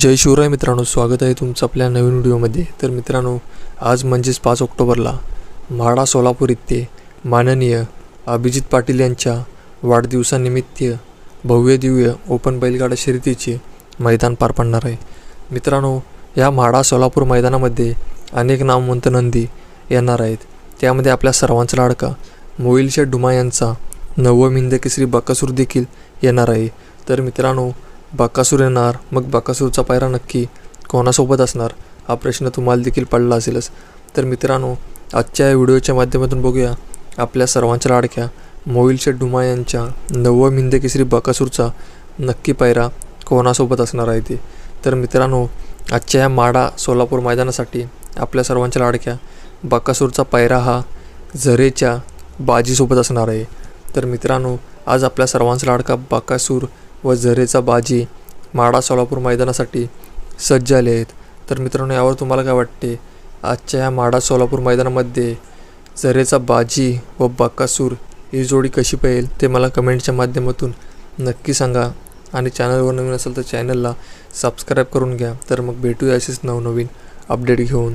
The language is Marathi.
जय शिवराय मित्रांनो स्वागत आहे तुमचं आपल्या नवीन व्हिडिओमध्ये. तर मित्रांनो आज म्हणजेच पाच ऑक्टोबरला म्हाडा सोलापूर येथे माननीय अभिजित पाटील यांच्या वाढदिवसानिमित्त भव्य दिव्य ओपन बैलगाडा शर्यतीचे मैदान पार पडणार आहे. मित्रांनो या म्हाडा सोलापूर मैदानामध्ये अनेक नामवंत नंदी येणार आहेत. त्यामध्ये आपल्या सर्वांचा लाडका मोईलशेठ डुमा यांचा नवम हिंद केसरी बकासूर देखील येणार आहे. तर मित्रांनो बाकासूर येणार. मग बाकासूरचा पायरा नक्की कोणासोबत असणार? हा प्रश्न तुम्हाला देखील पडला असेलच. तर मित्रांनो आजच्या या व्हिडिओच्या माध्यमातून बघूया. आपल्या सर्वांच्या लाडक्या मोईलशेठ डुमा यांच्या नवम मिंदे केसरी बाकासूरचा नक्की पायरा कोणासोबत असणार आहे ते? तर मित्रांनो आजच्या या माडा सोलापूर मैदानासाठी आपल्या सर्वांच्या लाडक्या बाकासूरचा पायरा हा झरेच्या बाजीसोबत असणार आहे. तर मित्रांनो आज आपल्या सर्वांचा लाडका बाकासूर व झरेचा बाजी माडा सोलापूर मैदानासाठी सज्ज आले आहेत. तर मित्रांनो यावर तुम्हाला काय वाटते? आजच्या या माडा सोलापूर मैदानामध्ये झरेचा बाजी व बाकासूर ही जोडी कशी पाहिल ते मला कमेंटच्या माध्यमातून नक्की सांगा. आणि चॅनलवर नवीन असेल तर चॅनलला सबस्क्राईब करून घ्या. तर मग भेटूया असेच नवनवीन अपडेट घेऊन.